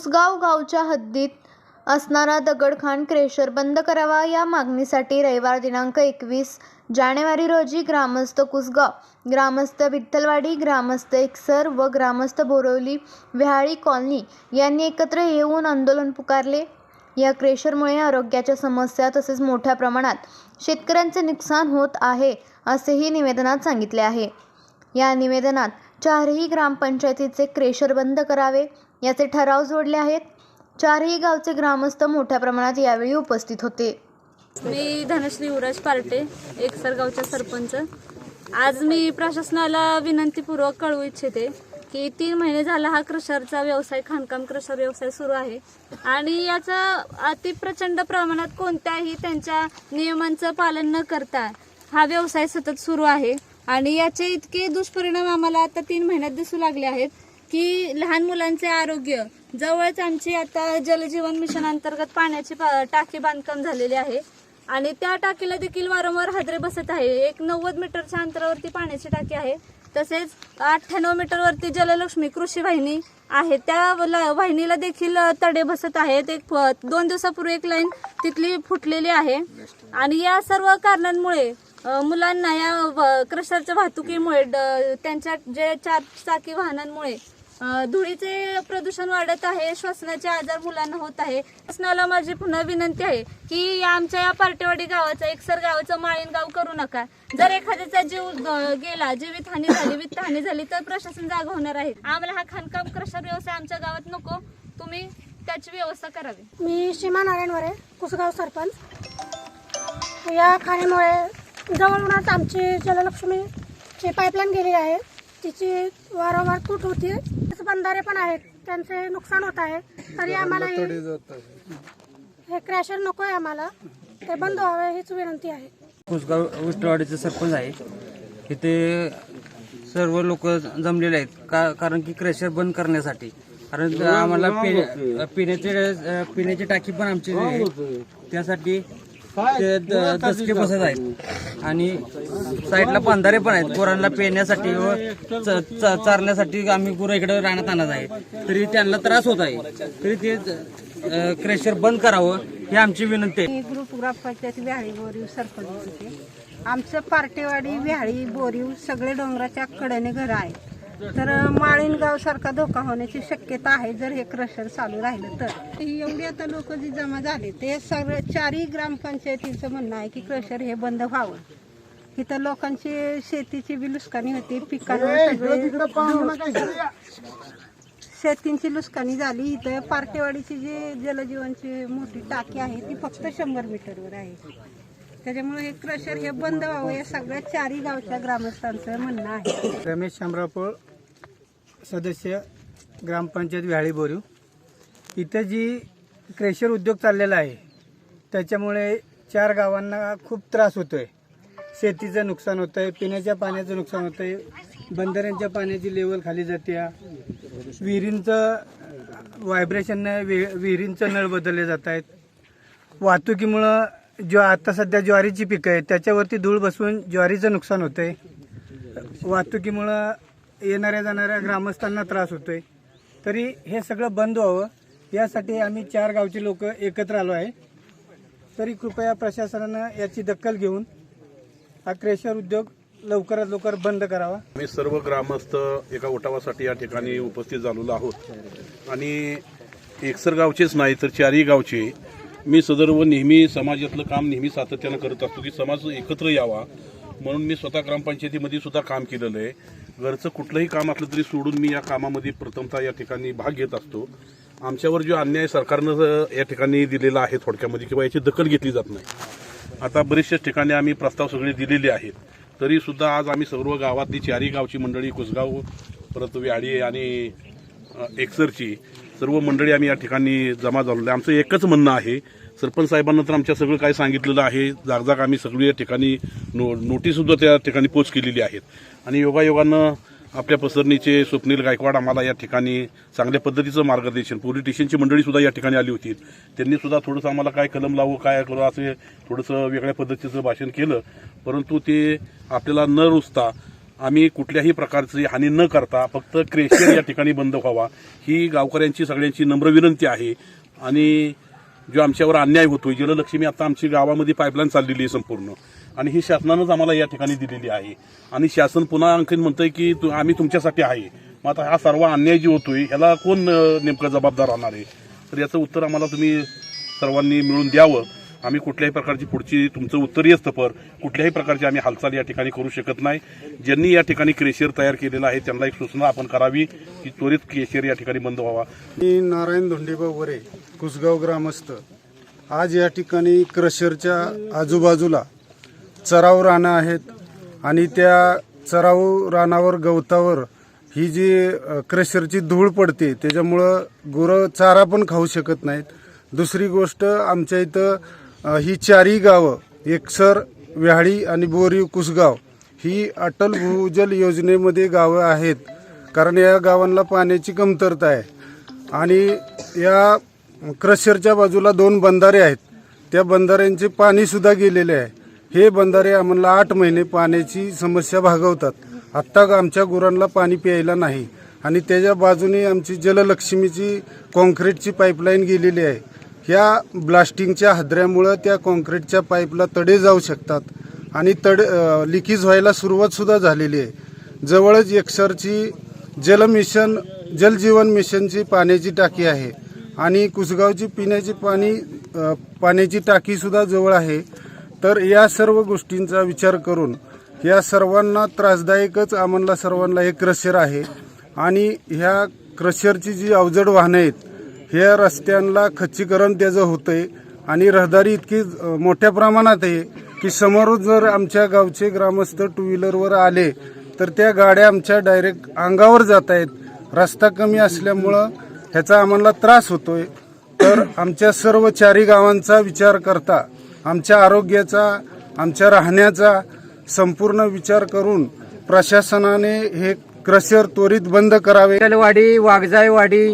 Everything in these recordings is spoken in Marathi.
कुसगाव गावच्या हद्दीत असणारा दगडखाण क्रेशर बंद करावा या मागणीसाठी रविवार दिनांक एकवीस जानेवारी रोजी ग्रामस्थ कुसगाव ग्रामस्थ विठ्ठलवाडी ग्रामस्थ एकसर व ग्रामस्थ बोरवली विहाळी कॉलनी यांनी एकत्र येऊन आंदोलन पुकारले. या क्रेशरमुळे आरोग्याच्या समस्या तसेच मोठ्या प्रमाणात शेतकऱ्यांचे नुकसान होत आहे असेही निवेदनात सांगितले आहे. या निवेदनात चारही ग्रामपंचायतीचे क्रेशर बंद करावे याचे ठराव जोडले आहेत. चारही गावचे ग्रामस्थ मोठ्या प्रमाणात यावेळी उपस्थित होते. मी धनश्री युवराज पार्टे एकसर गावच्या सरपंच. आज मी प्रशासनाला विनंतीपूर्वक कळवू इच्छिते की तीन महिने झाला हा क्रशरचा व्यवसाय खाणकाम क्रशर व्यवसाय सुरू आहे. आणि याचा अति प्रचंड प्रमाणात कोणत्याही त्यांच्या नियमांचं पालन न करता हा व्यवसाय सतत सुरू आहे. आणि याचे इतके दुष्परिणाम आम्हाला आता तीन महिन्यात दिसू लागले आहेत. की लहान मुलांचे आरोग्य. जवळच आमची आता जलजीवन मिशन अंतर्गत पाण्याची टाकी बांधकाम झालेली आहे. आणि त्या टाकीला देखील वारंवार हादरे बसत आहे. एक नव्वद मीटरच्या अंतरावरती पाण्याची टाकी आहे. तसेच अठ्ठ्याण्णव मीटरवरती जललक्ष्मी कृषी वाहिनी आहे. त्या ल- वाहिनीला देखील तडे बसत आहेत. एक दोन दिवसापूर्वी एक लाईन तिथली फुटलेली आहे. आणि या सर्व कारणांमुळे मुलांना या व- क्रशरच्या वाहतुकीमुळे ड- त्यांच्या जे चार चाकी वाहनांमुळे धुळीचे प्रदूषण वाढत आहे श्वसनाचे आजार मुलांना होत आहे. शासनाला माझी पुन्हा विनंती आहे की या आमच्या या पार्टेवाडी गावाचं एकसर गावाचं माळीन गाव करू नका. जर एखाद्याचा जीव गेला जीवित हानी झाली वित्त हानी झाली तर प्रशासन जागा होणार आहे. आम्हाला हा खाणकाम क्रशर व्यवसाय आमच्या गावात नको. तुम्ही त्याची व्यवस्था करावी. मी सीमा नारायणवरे कुसगाव सरपंच. या खाणीमुळे जवळूनच आमची जललक्ष्मीची पाईपलाईन गेली आहे. तिची वारंवार तूट होती बंधारे पण आहेत. त्यांचे नुकसान होत आहे. तरी आम्हाला हे- हे क्रॅशर नको आहे आम्हाला. ते बंद व्हावे हीच विनंती आहे. कुसगाव विष्णुवाडीचे सरपंच आहे इथे सर्व लोक जमलेले आहेत. का कारण की क्रेशर बंद करण्यासाठी. कारण आम्हाला पिण्याचे पिण्याची टाकी पण आमची आहे. त्यासाठी ते द- दसके बसत आहेत. आणि साईडला बंधारे पण आहेत. गुरांना पिण्यासाठी व च- च- चारण्यासाठी आम्ही गुरं इकडे राहण्यात आणत आहे. तरी त्यांना त्रास होत आहे. तरी ते अ, क्रेशर बंद करावं ही आमची विनंती आहे. मी ग्रुप ग्रामपंचायत व्याळी बोरीव सरपंच होते. आमचं पार्टेवाडी व्याळी बोरीव सगळे डोंगराच्या कडेने घरं आहेत तर माळीनगाव सारखा धोका होण्याची शक्यता आहे जर हे क्रशर चालू राहिलं तर. ही एवढी आता लोक जी जमा झाले ते सगळं चारही ग्रामपंचायतीचं म्हणणं आहे की क्रशर हे बंद व्हावं. इथं लोकांची शेतीची बी नुकसानी होती पिकांवर सगळे शेतींची नुकसानी झाली इथं पार्टेवाडीची जी जलजीवनची मोठी टाकी आहे ती फक्त शंभर मीटरवर आहे. त्याच्यामुळे हे क्रशर हे बंद व्हावं या सगळ्या चारही गावच्या ग्रामस्थांचं म्हणणं आहे. रमेश शामराव सदस्य ग्रामपंचायत व्याळी बोरीव. इथं जी क्रेशर उद्योग चाललेला आहे त्याच्यामुळे चार गावांना खूप त्रास होतो आहे शेतीचं नुकसान होतं आहे पिण्याच्या पाण्याचं नुकसान होतं आहे बंधाऱ्यांच्या पाण्याची लेवल खाली जाते. विहिरींचं व्हायब्रेशननं वि विहिरींचं नळ बदलले जात आहेत वाहतुकीमुळं ज्वा आता सध्या ज्वारीची पिकं आहेत त्याच्यावरती धूळ बसवून ज्वारीचं नुकसान होतं आहे वाहतुकीमुळं येणाऱ्या जाणाऱ्या ग्रामस्थांना त्रास होतोय. तरी हे सगळं बंद व्हावं. यासाठी आम्ही चार गावचे लोक एकत्र आलो आहे. तरी कृपया प्रशासनानं याची दखल घेऊन हा क्रेशर उद्योग लवकरात लवकर बंद करावा. आम्ही सर्व ग्रामस्थ एका उठावासाठी या ठिकाणी उपस्थित झालेलो आहोत. आणि एकसर गावचेच नाही तर चारही गावचे. मी सदर्व नेहमी समाजातलं काम नेहमी सातत्यानं करत असतो की समाज एकत्र यावा. म्हणून मी स्वतः ग्रामपंचायतीमध्ये सुद्धा काम केलेलं आहे. घरचं कुठलंही काम असलं तरी सोडून मी या कामामध्ये प्रथमतः या ठिकाणी भाग घेत असतो. आमच्यावर जो अन्याय सरकारनं या ठिकाणी दिलेला आहे थोडक्यामध्ये किंवा याची दखल घेतली जात नाही. आता बरेचशाच ठिकाणी आम्ही प्रस्ताव सगळे दिलेले आहेत. तरी सुद्धा आज आम्ही सर्व गावातली चारही गावची मंडळी कुसगाव परत व्याडी आणि एक्सरची सर्व मंडळी आम्ही या ठिकाणी जमा झालेलो आहे. आमचं एकच म्हणणं आहे सरपंच साहेबांना तर आमच्या सगळं काय सांगितलेलं आहे. जागजाग आम्ही सगळी या ठिकाणी नो नोटीससुद्धा त्या ठिकाणी पोच केलेली आहेत. आणि योगायोगानं आपल्या पसरणीचे स्वप्नील गायकवाड आम्हाला या ठिकाणी चांगल्या पद्धतीचं मार्गदर्शन पोलीस स्टेशनची मंडळीसुद्धा या ठिकाणी आली होती. त्यांनीसुद्धा थोडंसं आम्हाला काय कलम लावू काय करू असे थोडंसं वेगळ्या पद्धतीचं भाषण केलं. परंतु ते आपल्याला न रुचता आम्ही कुठल्याही प्रकारची हानी न करता फक्त क्रेशर या ठिकाणी बंद व्हावा. ही गावकऱ्यांची सगळ्यांची नम्र विनंती आहे. आणि जो आमच्यावर अन्याय होतोय जललक्ष्मी आता आमची गावामध्ये पाईपलाईन चाललेली आहे संपूर्ण. आणि ही शासनानंच आम्हाला या ठिकाणी दिलेली आहे. आणि शासन पुन्हा आणखीन म्हणतंय की तु- आम्ही तुमच्यासाठी आहे. मग आता हा सर्व अन्याय जो होतोय ह्याला कोण नेमकं जबाबदार राहणार आहे? तर याचं उत्तर आम्हाला तुम्ही सर्वांनी मिळून द्यावं. आम्ही कुठल्याही प्रकारची पुढची तुमचं उत्तरीय स्तपर कुठल्याही प्रकारची आम्ही हालचाल या ठिकाणी करू शकत नाही. ज्यांनी या ठिकाणी क्रेशियर तयार केलेला आहे त्यांना एक सूचना आपण करावी की त्वरित क्रेशियर या ठिकाणी बंद व्हावा. मी नारायण धोंडेबा वरे कुसगाव ग्रामस्थ. आज या ठिकाणी क्रशरच्या आजूबाजूला चराव रानं आहेत आणि त्या चराव रानावर गवतावर ही जी क्रशरची धूळ पडते त्याच्यामुळं गुरं चारा पण खाऊ शकत नाहीत. दुसरी गोष्ट आमच्या इथं ही चारही गावं एकसर व्याहाळी आणि बोरी कुसगाव ही अटल भूजल योजनेमध्ये गावं आहेत. कारण या गावांना पाण्याची कमतरता आहे. आणि या क्रशरच्या बाजूला दोन बंधारे आहेत. त्या बंधाऱ्यांचे पाणीसुद्धा गेलेले आहे. हे बंधारे आम्हाला आठ महिने पाण्याची समस्या भागवतात. आत्ता आमच्या गुरांना पाणी प्यायला नाही. आणि त्याच्या बाजूने आमची जललक्ष्मीची कॉन्क्रीटची पाईपलाईन गेलेली आहे. ह्या ब्लास्टिंगच्या हादऱ्यामुळं त्या कॉन्क्रीटच्या पाईपला तडे जाऊ शकतात. आणि तड लिकेज व्हायला सुरुवातसुद्धा झालेली आहे. जवळच एकसरची जल मिशन जलजीवन मिशनची पाण्याची टाकी आहे. आणि कुसगावची पिण्याची पाणी पाण्याची टाकीसुद्धा जवळ आहे. तर या सर्व गोष्टींचा विचार करून या सर्वांना त्रासदायकच आम्हाला सर्वांना हे क्रशर आहे. आणि ह्या क्रशरची जी अवजड वाहनं आहेत ह्या रस्त्यांना खच्चीकरण त्याचं होतंय. आणि रहदारी इतकी मोठ्या प्रमाणात आहे की समोरून जर आमच्या गावचे ग्रामस्थ टू व्हीलरवर आले तर त्या गाड्या आमच्या डायरेक्ट अंगावर जात आहेत रस्ता कमी असल्यामुळं ह्याचा आम्हाला त्रास होतोय. तर आमच्या सर्व चारी गावांचा विचार करता आमच्या आरोग्याचा आमच्या राहण्याचा संपूर्ण विचार करून प्रशासनाने हे क्रशर त्वरित बंद करावे. वाडी वाघजाय वाडी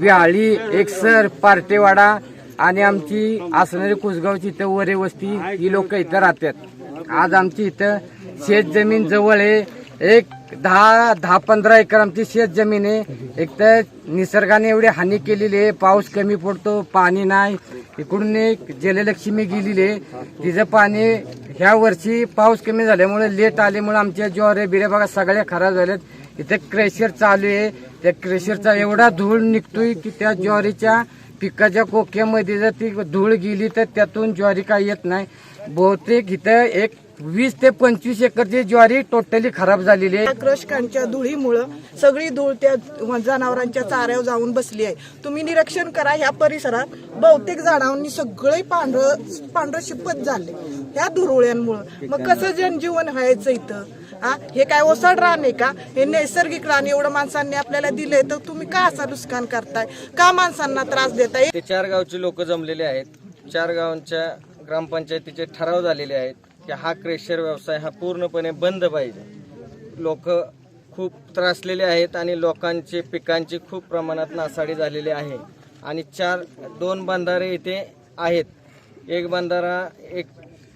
व्याळी एकसर पार्टेवाडा आणि आमची असणारी कुसगावची इथं वरे वस्ती ही लोक इथं राहतात. आज आमची इथं शेत जमीन जवळ आहे. एक दहा दहा पंधरा एकर आमची शेत जमीन आहे. एक तर निसर्गाने एवढी हानी केलेली आहे. पाऊस कमी पडतो पाणी नाही. इकडून एक जललक्ष्मी गेलेली आहे. तिचं पाणी ह्या वर्षी पाऊस कमी झाल्यामुळे लेट आल्यामुळे आमच्या ज्वारे बिऱ्या बघा सगळ्या खराब झाल्यात. इथे क्रेशर चालू आहे. त्या क्रेशरचा एवढा धूळ निघतोय की त्या ज्वारीच्या पिकाच्या कोक्यामध्ये जर ती धूळ गेली तर त्यातून ज्वारी काही येत नाही. बहुतेक इथं एक वीस ते पंचवीस एकरची ज्वारी टोटली खराब झालेली आहे. क्रशकांच्या धुळीमुळं सगळी धूळ त्या जनावरांच्या चाऱ्यावर जाऊन बसली आहे. तुम्ही निरीक्षण करा ह्या परिसरात बहुतेक झाडांनी सगळे पांढरं पांढरं शिपत झाले. ह्या धुरुळ्यांमुळं. मग कसं जनजीवन व्हायचं इथं? हा? हे काय ओसाड रान आहे का? हे नैसर्गिक रान एवढं माणसांनी आपल्याला दिलंय तर तुम्ही का असा नुकसान करताय? का माणसांना त्रास देताय? ते चार गावचे लोक जमलेले आहेत. चार गावांच्या ग्रामपंचायतीचे ठराव झालेले आहेत की हा क्रेशर व्यवसाय हा पूर्णपणे बंद पाहिजे. लोक खूप त्रासलेले आहेत आणि लोकांचे पिकांची खूप प्रमाणात नासाडी झालेली आहे. आणि चार दोन बंधारे इथे आहेत. एक बंधारा एक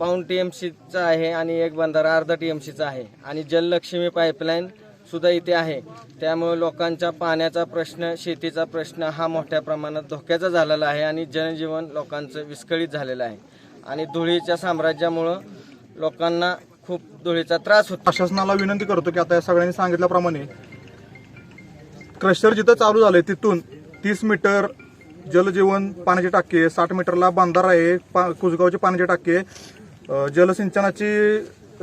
पाऊण टी एम सीचा आहे आणि एक बंधारा अर्धा टी एम सीचा आहे. आणि जललक्ष्मी पाईपलाईन सुद्धा इथे आहे. त्यामुळे लोकांचा पाण्याचा प्रश्न शेतीचा प्रश्न हा मोठ्या प्रमाणात धोक्याचा झालेला आहे आणि जनजीवन लोकांचं विस्कळीत झालेलं आहे. आणि धुळीच्या साम्राज्यामुळं लोकांना खूप धुळीचा त्रास होतो. प्रशासनाला विनंती करतो की आता या सगळ्यांनी सांगितल्याप्रमाणे क्रशर जिथं चालू झालंय तिथून तीस मीटर जलजीवन पाण्याची टाकी आहे साठ मीटरला बांधारा आहे पा कुसगावची पाण्याची टाकी आहे जलसिंचनाची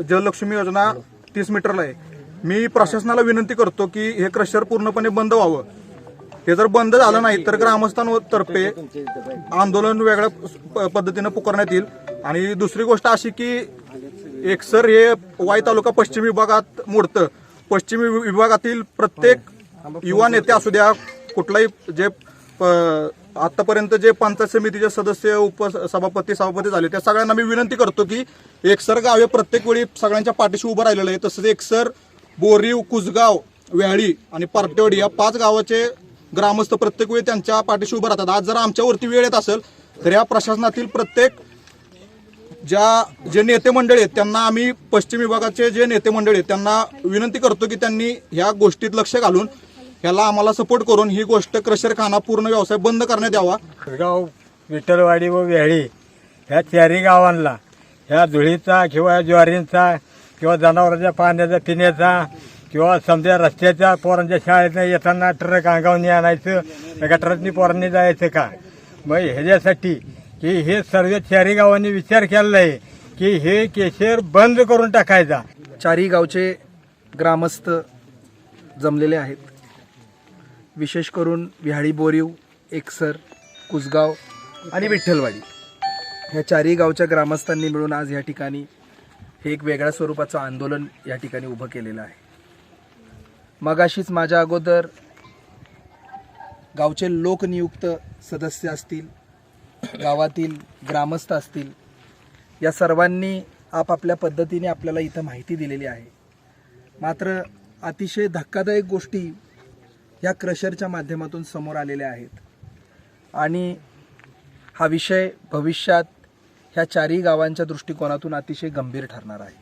जललक्ष्मी योजना तीस मीटरला आहे. मी प्रशासनाला विनंती करतो की हे क्रशर पूर्णपणे बंद व्हावं. हे जर बंद झालं नाही तर ग्रामस्थांतर्फे आंदोलन वेगळ्या प- पद्धतीनं पुकारण्यात येईल. आणि दुसरी गोष्ट अशी की एकसर हे वाई तालुका पश्चिम विभागात मोडतं. पश्चिम वि- विभागातील प्रत्येक युवा नेते असू द्या कुठलाही जे प- आतापर्यंत जे पंचायत समितीचे सदस्य उपसभापती सभापती झाले त्या सगळ्यांना मी विनंती करतो की एकसर गावे प्रत्येक वेळी सगळ्यांच्या पाठीशी उभं राहिलेलं आहे. तसंच एकसर बोरीव कुसगाव व्याळी आणि पार्टेवाडी या पाच गावाचे ग्रामस्थ प्रत्येक वेळी त्यांच्या पाठीशी उभं राहतात. आज जर आमच्यावरती वेळ येत असेल तर या प्रशासनातील प्रत्येक ज्या जे नेते मंडळ आहेत त्यांना आम्ही पश्चिम विभागाचे जे नेते मंडळ आहेत त्यांना विनंती करतो की त्यांनी ह्या गोष्टीत लक्ष घालून ह्याला आम्हाला सपोर्ट करून ही गोष्ट क्रशर खाना पूर्ण व्यवसाय बंद करण्यात यावा. गाव विठ्ठलवाडी व वेळी ह्या चारही गावांना ह्या धुळीचा किंवा ज्वारींचा किंवा जनावरांच्या पाण्याचा पिण्याचा किंवा समजा रस्त्याच्या पोरांच्या शाळेतनं येताना ट्रक अंगावनी आणायचं एका ट्रकनी पोरांनी जायचं का? मग ह्याच्यासाठी की हे सर्व चारही गावांनी विचार केलेला आहे की हे केशर बंद करून टाकायचा. चारही गावचे ग्रामस्थ जमलेले आहेत. विशेष करून विहाळी बोरीव एकसर कुसगाव आणि विठ्ठलवाडी. ह्या चारही गावच्या ग्रामस्थांनी मिळून आज या ठिकाणी हे एक वेगळ्या स्वरूपाचं आंदोलन या ठिकाणी उभं केलेलं आहे. मगाशीच माझ्या अगोदर गावचे लोकनियुक्त सदस्य असतील गावातील ग्रामस्थ असतील या सर्वांनी आपापल्या पद्धतीने आपल्याला इथं माहिती दिलेली आहे. मात्र अतिशय धक्कादायक गोष्टी या क्रशरच्या माध्यमातून समोर आलेल्या आहेत. आणि हा विषय भविष्यात ह्या चारही गावांच्या दृष्टिकोनातून अतिशय गंभीर ठरणार आहे.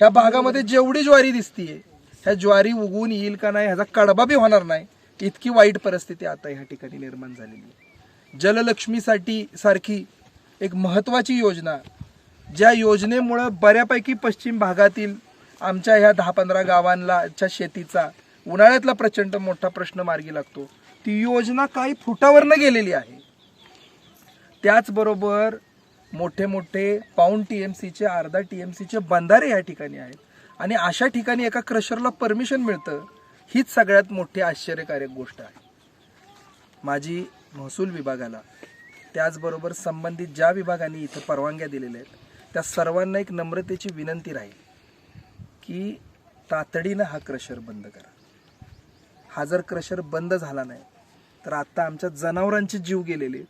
ह्या भागामध्ये जेवढी ज्वारी दिसतीये ह्या ज्वारी उगवून येईल का नाही ह्याचा कडबा बी होणार नाही इतकी वाईट परिस्थिती आता ह्या ठिकाणी निर्माण झालेली आहे. जललक्ष्मीसाठी सारखी एक महत्त्वाची योजना ज्या योजनेमुळं बऱ्यापैकी पश्चिम भागातील आमच्या ह्या दहा पंधरा गावांलाच्या शेतीचा उन्हाळ्यातला प्रचंड मोठा प्रश्न मार्गी लागतो. ती योजना काही फुटावरनं गेलेली आहे. त्याचबरोबर मोठे मोठे पाऊण टी एम सीचे अर्धा टी एम सीचे बंधारे या ठिकाणी आहेत. आणि अशा ठिकाणी एका क्रशरला परमिशन मिळतं हीच सगळ्यात मोठी आश्चर्यकारक गोष्ट आहे. माझी महसूल विभागाला त्याचबरोबर संबंधित ज्या विभागांनी इथं परवानग्या दिलेल्या आहेत त्या सर्वांना एक नम्रतेची विनंती राहील की तातडीनं हा क्रशर बंद करा. हा जर क्रशर बंद झाला नाही तर आता आमच्या जनावरांचे जीव गेलेले.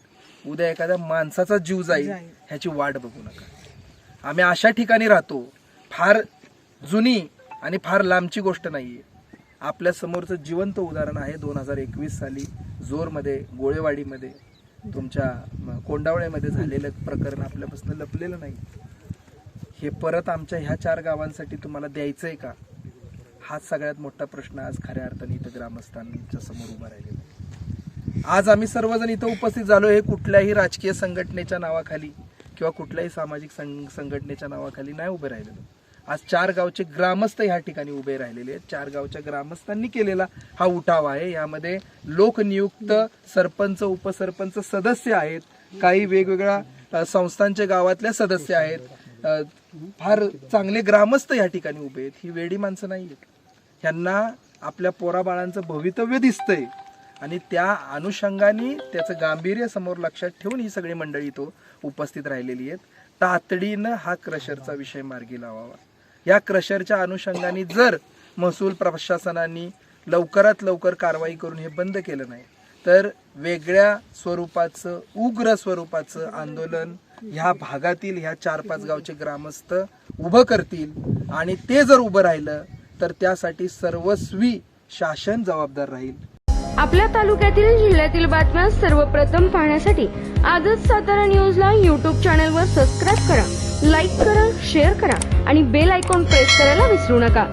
उद्या एखाद्या माणसाचा जीव जाईल. ह्याची वाट बघू नका. आम्ही अशा ठिकाणी राहतो फार जुनी आणि फार लांबची गोष्ट नाहीये. आपल्या समोरचं जिवंत उदाहरण आहे दोन हजार एकवीस साली जोरमध्ये गोळेवाडीमध्ये तुमच्या कोंडावळ्यामध्ये झालेलं प्रकरण आपल्यापासून लपलेलं नाही. हे परत आमच्या ह्या चार गावांसाठी तुम्हाला द्यायचंय का? हाच सगळ्यात मोठा प्रश्न आज खऱ्या अर्थाने इथं ग्रामस्थांच्या समोर उभा राहिलेला आहे. आज आम्ही सर्वजण इथं उपस्थित झालो हे कुठल्याही राजकीय संघटनेच्या नावाखाली किंवा कुठल्याही सामाजिक संघ संघटनेच्या नावाखाली नाही उभे राहिलेलो. आज चार गावचे ग्रामस्थ ह्या ठिकाणी उभे राहिलेले आहेत. चार गावच्या ग्रामस्थांनी केलेला हा उठाव आहे. यामध्ये लोकनियुक्त सरपंच उपसरपंच सदस्य आहेत. काही वेगवेगळ्या संस्थांच्या संस्थांचे गावातल्या सदस्य आहेत. फार चांगले ग्रामस्थ या ठिकाणी उभे आहेत. ही वेडी माणसं नाही आहेत ह्यांना आपल्या पोराबाळांचं भवितव्य दिसतंय. आणि त्या अनुषंगाने त्याचं गांभीर्य समोर लक्षात ठेवून ही सगळी मंडळी तो उपस्थित राहिलेली आहेत. तातडीनं हा क्रशरचा विषय मार्गी लावावा. या क्रशरच्या अनुषंगाने जर महसूल प्रशासनाने लवकरात लवकर कारवाई करून हे बंद केलं नाही तर वेगळ्या स्वरूपाचं उग्र स्वरूपाचं आंदोलन ह्या भागातील ह्या चार पाच गावचे ग्रामस्थ उभं करतील आणि ते जर उभं राहिलं तर त्यासाठी सर्वस्वी शासन जबाबदार राहील. आपल्या तालुक्यातील जिल्ह्यातील बातम्या सर्वप्रथम पाहण्यासाठी आजच सातारा न्यूजला यूट्यूब चॅनलवर सबस्क्राईब करा लाईक करा शेअर करा आणि बेल आयकॉन प्रेस करायला विसरू नका.